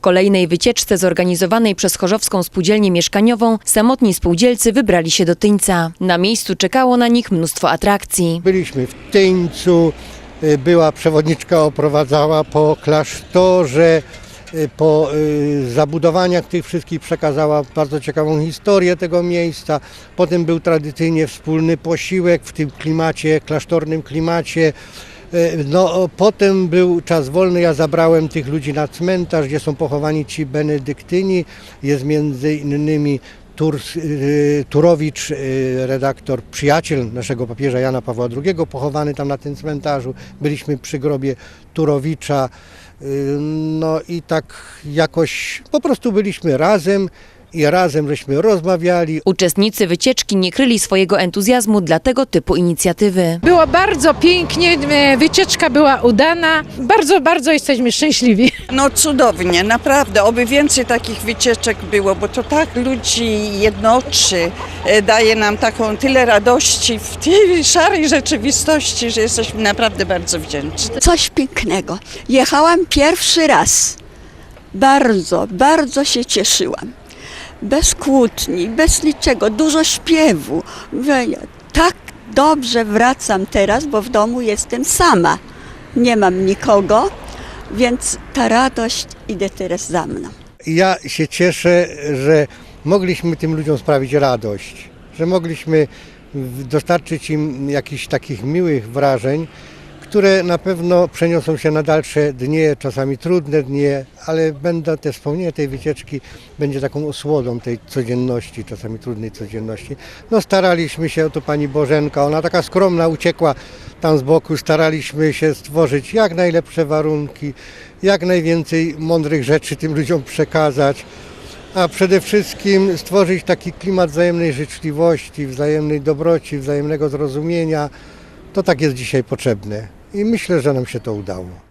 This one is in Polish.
W kolejnej wycieczce zorganizowanej przez Chorzowską Spółdzielnię Mieszkaniową samotni spółdzielcy wybrali się do Tyńca. Na miejscu czekało na nich mnóstwo atrakcji. Byliśmy w Tyńcu, y, była przewodniczka oprowadzała po klasztorze, y, po y, zabudowaniach tych wszystkich przekazała bardzo ciekawą historię tego miejsca. Potem był tradycyjnie wspólny posiłek w tym klimacie, klasztornym klimacie. Y, No, potem był czas wolny, ja zabrałem tych ludzi na cmentarz, gdzie są pochowani ci benedyktyni. Jest między innymi y, Turowicz, y, redaktor, przyjaciel naszego papieża Jana Pawła II, pochowany tam na tym cmentarzu. Byliśmy przy grobie Turowicza. No i tak jakoś po prostu byliśmy razem i razem żeśmy rozmawiali, Uczestnicy wycieczki nie kryli swojego entuzjazmu dla tego typu inicjatywy. Było bardzo pięknie, e, wycieczka była udana. Bardzo, bardzo jesteśmy szczęśliwi. No cudownie, naprawdę. Oby więcej takich wycieczek było, bo to tak ludzi jednoczy, e, daje nam taką tyle radości w tej szarej rzeczywistości, że jesteśmy naprawdę bardzo wdzięczni. Coś pięknego. Jechałam pierwszy raz. Bardzo, bardzo się cieszyłam. Bez kłótni, bez niczego, dużo śpiewu. Tak dobrze wracam teraz, bo w domu jestem sama. Nie mam nikogo, więc ta radość idzie teraz za mną. Ja się cieszę, że mogliśmy tym ludziom sprawić radość, że mogliśmy dostarczyć im jakichś takich miłych wrażeń, które na pewno przeniosą się na dalsze dnie, czasami trudne dnie, ale będą te wspomnienia tej wycieczki będzie taką osłodą tej codzienności, czasami trudnej codzienności. No staraliśmy się, tu pani Bożenka, ona taka skromna uciekła tam z boku, staraliśmy się stworzyć jak najlepsze warunki, jak najwięcej mądrych rzeczy tym ludziom przekazać a przede wszystkim stworzyć taki klimat wzajemnej życzliwości, wzajemnej dobroci, wzajemnego zrozumienia. To tak jest dzisiaj potrzebne i myślę, że nam się to udało.